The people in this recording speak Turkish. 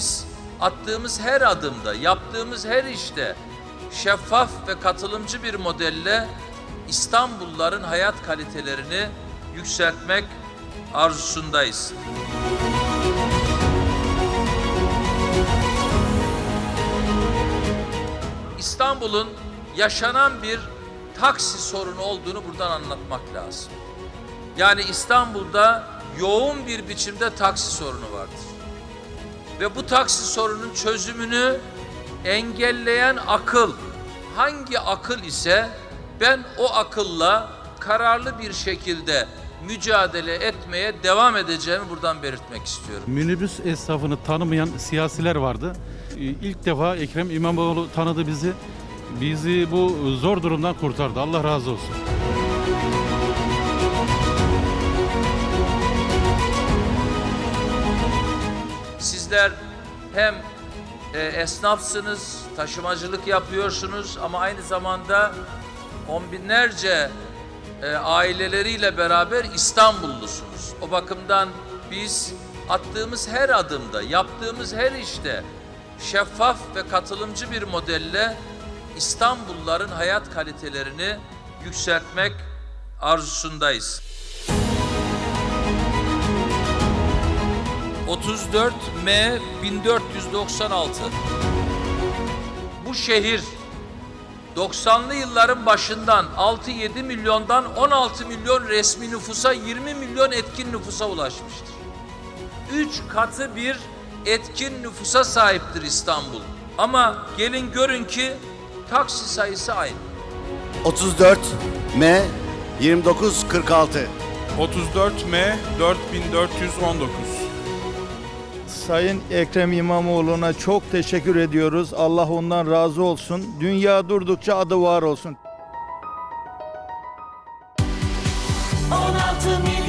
biz attığımız her adımda, yaptığımız her işte şeffaf ve katılımcı bir modelle İstanbulluların hayat kalitelerini yükseltmek arzusundayız. İstanbul'un yaşanan bir taksi sorunu olduğunu buradan anlatmak lazım. Yani İstanbul'da yoğun bir biçimde taksi sorunu vardır. Ve bu taksi sorunun çözümünü engelleyen akıl hangi akıl ise ben o akılla kararlı bir şekilde mücadele etmeye devam edeceğimi buradan belirtmek istiyorum. Minibüs esnafını tanımayan siyasiler vardı. Ee, İlk defa Ekrem İmamoğlu tanıdı bizi. Bizi bu zor durumdan kurtardı. Allah razı olsun. Sizler hem e, esnafsınız, taşımacılık yapıyorsunuz ama aynı zamanda on binlerce e, aileleriyle beraber İstanbullusunuz. O bakımdan biz attığımız her adımda, yaptığımız her işte şeffaf ve katılımcı bir modelle İstanbulluların hayat kalitelerini yükseltmek arzusundayız. 34 M 1496 Bu şehir 90'lı yılların başından 6-7 milyondan 16 milyon resmi nüfusa 20 milyon etkin nüfusa ulaşmıştır. 3 katı bir etkin nüfusa sahiptir İstanbul. Ama gelin görün ki taksi sayısı aynı. 34 M 2946 34 M 4419 Sayın Ekrem İmamoğlu'na çok teşekkür ediyoruz. Allah ondan razı olsun. Dünya durdukça adı var olsun. 16